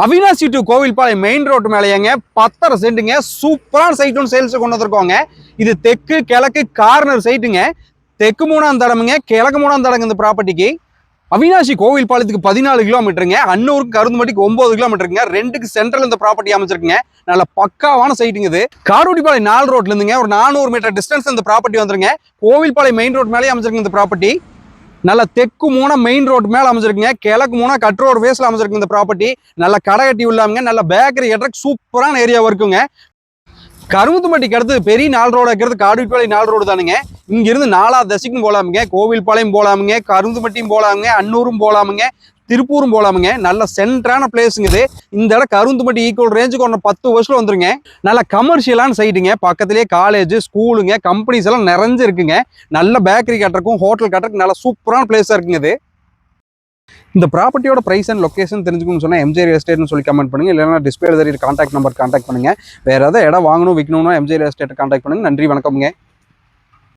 Avinashi to Kovilpalayam main road மேலேயேங்க. பத்தரை சென்ட்டுங்க சூப்பரான சைட் ஒன்று கொண்டு வந்திருக்கோங்க. இது தெற்கு கிழக்கு கார்னர் சைட்டுங்க தெற்கு மூணாம் தடமுங்க கிழக்கு மூணாம் தடங்க இந்த ப்ராப்பர்ட்டிக்கு அவினாசி கோவில்பாளையத்துக்கு பதினாலு கிலோமீட்டருங்க அன்னூருக்கு கருந்துமட்டிக்கு ஒன்பது கிலோமீட்டருங்க ரெண்டுக்கு சென்ட்ரல் இந்த ப்ராப்பர்ட்டி அமைச்சிருக்குங்க நல்ல பக்காவான சைட்டுங்க இது. காரோடிப்பாளையம் நாலு ரோட்ல இருந்துங்க. ஒரு நானூறு மீட்டர் டிஸ்டன்ஸ் இந்த ப்ராப்பர்ட்டி வந்துருங்க. கோவில்பாளையம் மெயின் ரோட் மேலே அமைச்சிருக்குங்க இந்த ப்ராப்பர்ட்டி நல்ல தெற்கு மூணா மெயின் ரோட் மேலே அமைஞ்சிருக்குங்க. கிழக்கு மூணா கட்ரோடு வேஸில் அமைஞ்சிருக்கு இந்த ப்ராப்பர்ட்டி நல்ல கடை கட்டி உள்ளாமுங்க நல்ல பேக்கரி எட்ரக் சூப்பரான ஏரியாவும் இருக்குங்க. கருமுத்தும்பட்டிக்கு அடுத்து பெரிய நாள் ரோடு இருக்கிறது. காடுவிப்பாளையம் நாள் ரோடு தானுங்க. இங்கிருந்து நாலா தசைக்கும் போகலாமுங்க கோவில்பாளையம் போகலாமுங்க கருந்துப்பட்டியும் போகலாமுங்க அன்னூரும் போகலாமுங்க திருப்பூரும் போகலாமுங்க நல்ல சென்டரான பிளேஸுங்க இது. இந்த இடம் கருந்துமட்டி ஈக்குவல் ரேஞ்சுக்கு ஒன்று பத்து வருஷத்தில் வந்துருங்க. நல்ல கமர்ஷியலான சைட்டுங்க பக்கத்துலேயே காலேஜ் ஸ்கூலுங்க கம்பெனிஸ் எல்லாம் நிறைஞ்சு இருக்குங்க. நல்ல பேக்கரி கட்டுறக்கும் ஹோட்டல் கட்டுறக்கும் நல்ல சூப்பரான பிளேஸாக இருக்குங்க இது. இந்த ப்ராப்பர்ட்டியோட ப்ரைஸ் அண்ட் லொகேஷன் தெரிஞ்சுக்கணும்னு சொன்னால் எம்ஜே ரியல் எஸ்டேட்னு சொல்லி கமெண்ட் பண்ணுங்கள் இல்லைனா டிஸ்பிளே தெரியுற காண்டாக்ட் நம்பர் கான்டாக்ட் பண்ணுங்க. வேறு ஏதாவது இடம் வாங்கணும் விற்கணும்னா M J real estate contact பண்ணுங்க. நன்றி வணக்கம்ங்க.